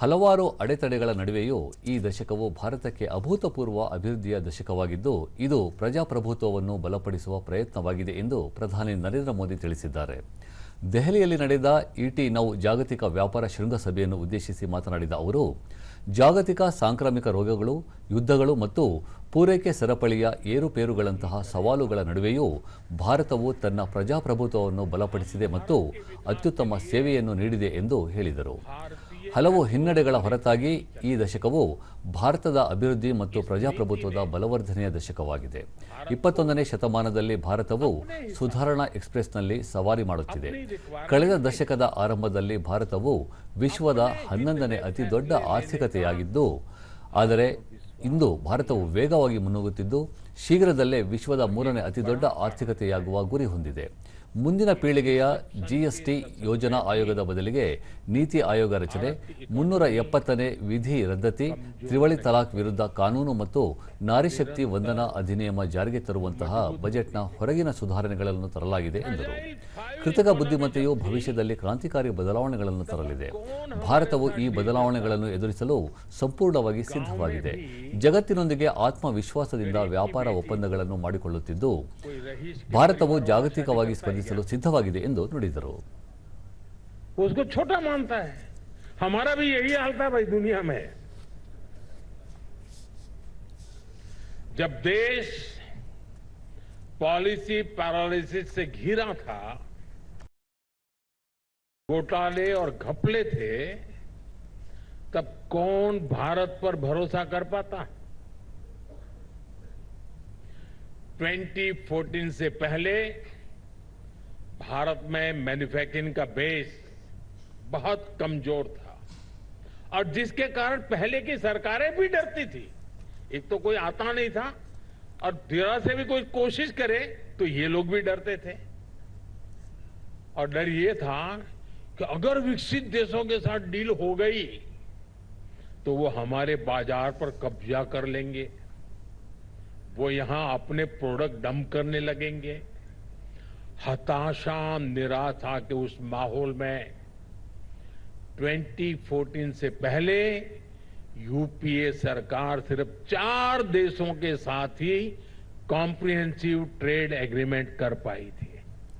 ಹಲವಾರು ಅಡೆತಡೆಗಳ ನಡುವೆಯೂ ಈ ದಶಕವು ಭಾರತಕ್ಕೆ ಅಭೂತಪೂರ್ವ ಅಭಿವೃದ್ಧಿಯ ದಶಕವಾಗಿದ್ದು, ಇದು ಪ್ರಜಾಪ್ರಭುತ್ವವನ್ನು ಬಲಪಡಿಸುವ ಪ್ರಯತ್ನವಾಗಿದೆ ಎಂದು ಪ್ರಧಾನಿ ನರೇಂದ್ರ ಮೋದಿ ತಿಳಿಸಿದ್ದಾರೆ. ದೆಹಲಿಯಲ್ಲಿ ನಡೆದ ಇಟಿ ನೌ ಜಾಗತಿಕ ವ್ಯಾಪಾರ ಶೃಂಗಸಭೆಯನ್ನು ಉದ್ದೇಶಿಸಿ ಮಾತನಾಡಿದ ಅವರು, ಜಾಗತಿಕ ಸಾಂಕ್ರಾಮಿಕ ರೋಗಗಳು, ಯುದ್ಧಗಳು ಮತ್ತು ಪೂರೈಕೆ ಸರಪಳಿಯ ಏರುಪೇರುಗಳಂತಹ ಸವಾಲುಗಳ ನಡುವೆಯೂ ಭಾರತವು ತನ್ನ ಪ್ರಜಾಪ್ರಭುತ್ವವನ್ನು ಬಲಪಡಿಸಿದೆ ಮತ್ತು ಅತ್ಯುತ್ತಮ ಸೇವೆಯನ್ನು ನೀಡಿದೆ ಎಂದು ಹೇಳಿದರು. ಹಲವು ಹಿನ್ನಡೆಗಳ ಹೊರತಾಗಿ ಈ ದಶಕವು ಭಾರತದ ಅಭಿವೃದ್ಧಿ ಮತ್ತು ಪ್ರಜಾಪ್ರಭುತ್ವದ ಬಲವರ್ಧನೆಯ ದಶಕವಾಗಿದೆ. ಇಪ್ಪತ್ತೊಂದನೇ ಶತಮಾನದಲ್ಲಿ ಭಾರತವು ಸುಧಾರಣಾ ಎಕ್ಸ್ಪ್ರೆಸ್ನಲ್ಲಿ ಸವಾರಿ ಮಾಡುತ್ತಿದೆ. ಕಳೆದ ದಶಕದ ಆರಂಭದಲ್ಲಿ ಭಾರತವು ವಿಶ್ವದ ಹನ್ನೊಂದನೇ ಅತಿ ದೊಡ್ಡ ಆರ್ಥಿಕತೆಯಾಗಿದ್ದು, ಆದರೆ ಇಂದು ಭಾರತವು ವೇಗವಾಗಿ ಮುನ್ನುಗ್ಗುತ್ತಿದ್ದು, ಶೀಘ್ರದಲ್ಲೇ ವಿಶ್ವದ ಮೂರನೇ ಅತಿದೊಡ್ಡ ಆರ್ಥಿಕತೆಯಾಗುವ ಗುರಿ ಹೊಂದಿದೆ. ಮುಂದಿನ ಪೀಳಿಗೆಯ ಜಿಎಸ್ಟಿ ಯೋಜನಾ ಆಯೋಗದ ಬದಲಿಗೆ ನೀತಿ ಆಯೋಗ ರಚನೆ, ಮುನ್ನೂರ ಎಪ್ಪತ್ತನೇ ವಿಧಿ ರದ್ದತಿ, ತ್ರಿವಳಿ ತಲಾಖ್ ವಿರುದ್ಧ ಕಾನೂನು ಮತ್ತು ನಾರಿಶಕ್ತಿ ವಂದನಾ ಅಧಿನಿಯಮ ಜಾರಿಗೆ ತರುವಂತಹ ಬಜೆಟ್ನ ಹೊರಗಿನ ಸುಧಾರಣೆಗಳನ್ನು ತರಲಾಗಿದೆ ಎಂದರು. ಕೃತಕ ಬುದ್ಧಿಮತ್ತೆಯು ಭವಿಷ್ಯದಲ್ಲಿ ಕ್ರಾಂತಿಕಾರಿ ಬದಲಾವಣೆಗಳನ್ನು ತರಲಿದೆ ಭಾರತವು ಈ ಬದಲಾವಣೆಗಳನ್ನು ಎದುರಿಸಲು ಸಂಪೂರ್ಣವಾಗಿ ಸಿದ್ಧವಾಗಿದೆ ಜಗತ್ತಿನೊಂದಿಗೆ ಆತ್ಮವಿಶ್ವಾಸದಿಂದ ವ್ಯಾಪಾರ ಒಪ್ಪಂದಗಳನ್ನು ಮಾಡಿಕೊಳ್ಳುತ್ತಿದ್ದು ಭಾರತವು ಜಾಗತಿಕವಾಗಿ ಸ್ಪಂದಿಸಲು ಸಿದ್ಧವಾಗಿದೆ ಎಂದು ನುಡಿದರು वो उसको छोटा मानता है हमारा भी यही हाल था भाई दुनिया में जब देश पॉलिसी पैरालिसिस से घिरा था घोटाले और घपले थे, तब कौन भारत पर भरोसा कर पाता? 2014 से पहले भारत में मैन्युफैक्चरिंग का बेस बहुत कमज़ोर था। और जिसके कारण पहले की सरकारें भी डरती थी। एक तो कोई आता नहीं था, और जरा से भी कोई कोशिश करे तो ये लोग भी डरते थे। और डर ये था कि अगर विकसित देशों के साथ डील हो गई तो वो हमारे बाज़ार पर कब्जा कर लेंगे। वो यहाँ अपने प्रोडक्ट डंप करने लगेंगे। हताशा, निराशा के उस माहौल में 2014 से पहले यूपीए सरकार सिर्फ़ चार देशों के साथ ही कॉम्प्रिहेंसिव ट्रेड एग्रीमेंट कर पाई थी।